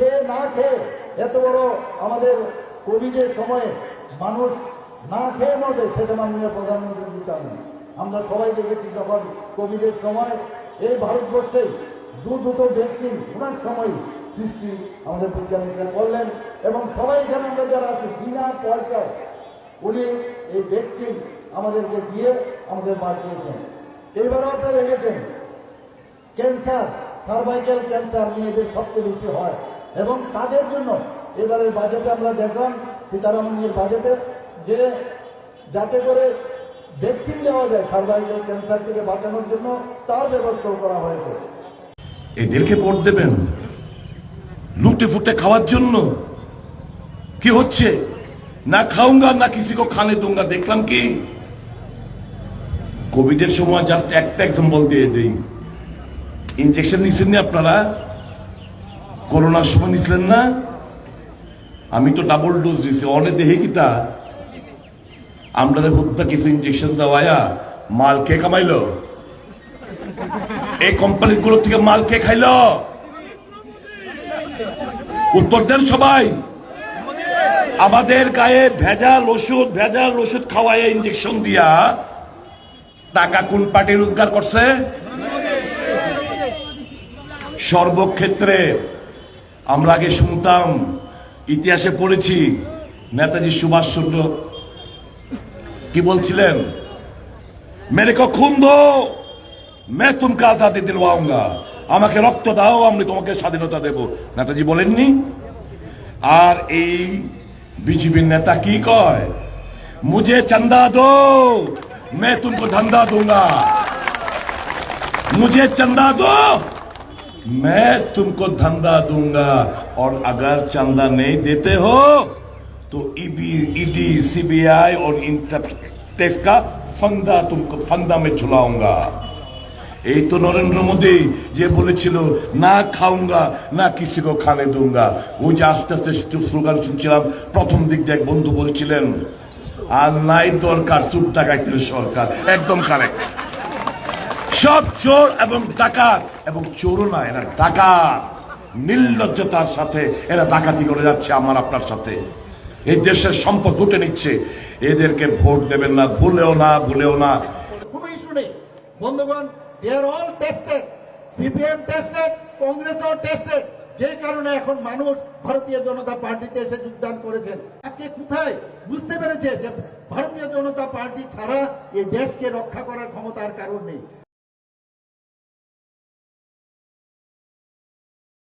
খেয়ে না খেয়ে এত বড় আমাদের কোভিডের সময়ে মানুষ না খেয়ে মরে সেটা মাননীয় প্রধানমন্ত্রী দিতাম আমরা সবাই দেখেছি যখন কোভিডের সময় এই ভারতবর্ষে দু দুটো ভ্যাকসিন ওনার সময় সৃষ্টি আমাদের বিজ্ঞানীরা করলেন এবং সবাই এখানে আমরা যারা আছি, বিনা পয়সায় উনি এই ভ্যাকসিন আমাদেরকে দিয়ে আমাদের বাঁচিয়েছেন এইবারও আপনারা দেখেছেন ক্যান্সার সার্ভাইকাল ক্যান্সার মেয়েদের সবচেয়ে বেশি হয় এবং তাদের জন্য এবারের বাজেটে আমরা দেখলাম সীতারামনের বাজেটে যে যাতে করে ভ্যাকসিন দেওয়া যায় সার্ভাইকাল ক্যান্সার থেকে বাঁচানোর জন্য, তার ব্যবস্থাও করা হয়েছে। এদেরকে ভোট দেবেন। লুটে ফুটে খাওয়ার জন্য। কি হচ্ছে? না খাউঙ্গা না কিসি খানে দুঙ্গা, দেখলাম কি? কোভিডের সময় জাস্ট একটা এক্সাম্পল দিয়ে দেই। ইনজেকশন নিছেন না আপনারা? করোনার সময় নিছিলেন না? আমি তো ডাবল ডোজ দিছি। অনেক দেহে কিতা আমরা হত্যা কিছু ইনজেকশন দেওয়ায়া মাল কে কামাইলো? এই কোম্পানিগুলো থেকে মাল কে খাইল? উত্তর দেন সবাই। আমাদের গায়ে ভেজাল ওষুধ ভেজাল ওষুধ খাওয়ায় ইঞ্জেকশন দিয়া টাকা কোন পার্টি রোজগার করছে? সর্বক্ষেত্রে আমরা আগে শুনতাম, ইতিহাসে পড়েছি, নেতাজি সুভাষ চন্দ্র। কি বলছিলেন? মেরে কো মে তুমি আজাদি দিল আমাকে রক্ত দাও, আমি তোমাকে স্বাধীনতা দেব। নেতাজি বলেননি। আর এই বিজেপির নেতা কি কয়? মুঝে চন্দা দো, মে তুমি ধন্দা দুঙ্গা। মুঝে চন্দা দো मैं तुमको धंधा दूंगा और अगर चंदा नहीं देते हो तो ईबी ईडी सीबीआई और इनकम टैक्स का फंदा तुमको फंदा में झुलाऊंगा এই তো নরেন্দ্র মোদী যে বলেছিল না খাউঙ্গা না কিসি কো খানে দুঙ্গা ওই যে আস্তে আস্তে স্লোগান শুনছিলাম প্রথম দিক দিয়ে এক বন্ধু বলছিলেন আর নাই দরকার সুদ টাকাইতে সরকার একদম কারেক্ট সব চোর এবং ডাকাত এবং চোরও না, এরা ডাকাত। নির্লজ্জতার সাথে এরা ডাকাতি করে যাচ্ছে আমার, আপনার সাথে। এই দেশের সম্পদ লুটে নিচ্ছে। এদেরকে ভোট দেবেন না, ভুলেও না ভুলেও না। ইস্যু নেই বন্ধুগণ they are all tested CPM tested কংগ্রেসও tested যে কারণে এখন মানুষ ভারতীয় জনতা পার্টিতে এসে যোগদান করেছেন। আজকে কোথায়? বুঝতে পেরেছে যে ভারতীয় জনতা পার্টি ছাড়া এই দেশকে রক্ষা করার ক্ষমতার কারণ নেই।